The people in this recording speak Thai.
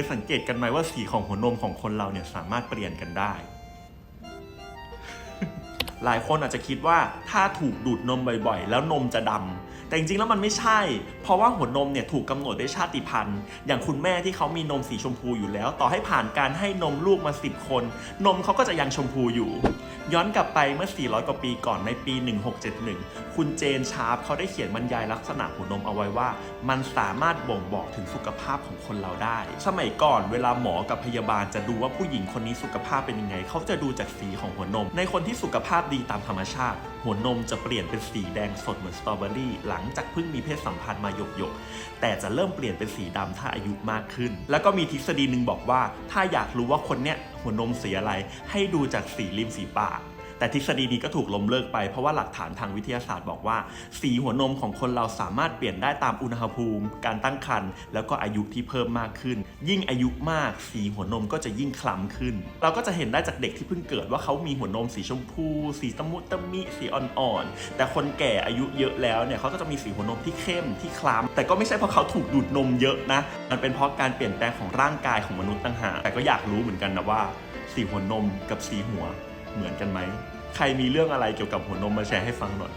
ยสังเกตกันไหมว่าสีของหัวนมของคนเราเนี่ยสามารถเปลี่ยนกันได้ หลายคนอาจจะคิดว่าถ้าถูกดูดนมบ่อยๆ แล้วนมจะดำแต่จริงๆแล้วมันไม่ใช่ เพราะว่าหัวนมเนี่ยถูกกำหนดด้วยชาติพันธุ์ อย่างคุณแม่ที่เขามีนมสีชมพูอยู่แล้ว ต่อให้ผ่านการให้นมลูกมา 10 คน นมเขาก็จะยังชมพูอยู่ ย้อนกลับไปเมื่อ 400 กว่าปีก่อนในปี 1671 คุณเจนชาร์ปเขาได้เขียนบรรยายลักษณะหัวนมเอาไว้ว่า มันสามารถบ่งบอกถึงสุขภาพของคนเราได้ สมัยก่อนเวลาหมอกับพยาบาลจะดูว่าผู้หญิงคนนี้สุขภาพเป็นยังไง เขาจะดูจากสีของหัวนม ในคนที่สุขภาพดีตามธรรมชาติ หัวนมจะเปลี่ยนเป็นสีแดงสดเหมือนสตรอเบอรี่หลังจากเพิ่งมีเพศสัมพันธ์มาหยกๆแต่จะเริ่มเปลี่ยนเป็นสีดำถ้าอายุมากขึ้น แล้วก็มีทฤษฎีหนึ่งบอกว่า ถ้าอยากรู้ว่าคนเนี้ยหัวนมสีอะไร ให้ดูจากสีริมฝีปาก แต่ทฤษฎีนี้ก็ถูกล้มเลิกไปเพราะว่าหลักฐานทางวิทยาศาสตร์บอกว่า สีหัวนมของคนเราสามารถเปลี่ยนได้ตามอุณหภูมิ การตั้งครรภ์แล้วก็อายุที่เพิ่มมากขึ้น ยิ่งอายุมาก สีหัวนมก็จะยิ่งคล้ำขึ้น เราก็จะเห็นได้จากเด็กที่เพิ่งเกิดว่าเขามีหัวนมสีชมพู สีตะมุตะมิสีอ่อนๆแต่คนแก่อายุเยอะแล้วเนี่ยเขาก็จะมีสีหัวนมที่เข้มที่คล้ำแต่ก็ไม่ใช่เพราะเขาถูกดูดนมเยอะนะมันเป็นเพราะการเปลี่ยนแปลงของร่างกายของมนุษย์ต่างหากแต่ก็อยากรู้เหมือนกันนะว่าสีหัวนมกับสีหัว เหมือนกันไหม ใครมีเรื่องอะไรเกี่ยวกับหัวนมมาแชร์ให้ฟังหน่อย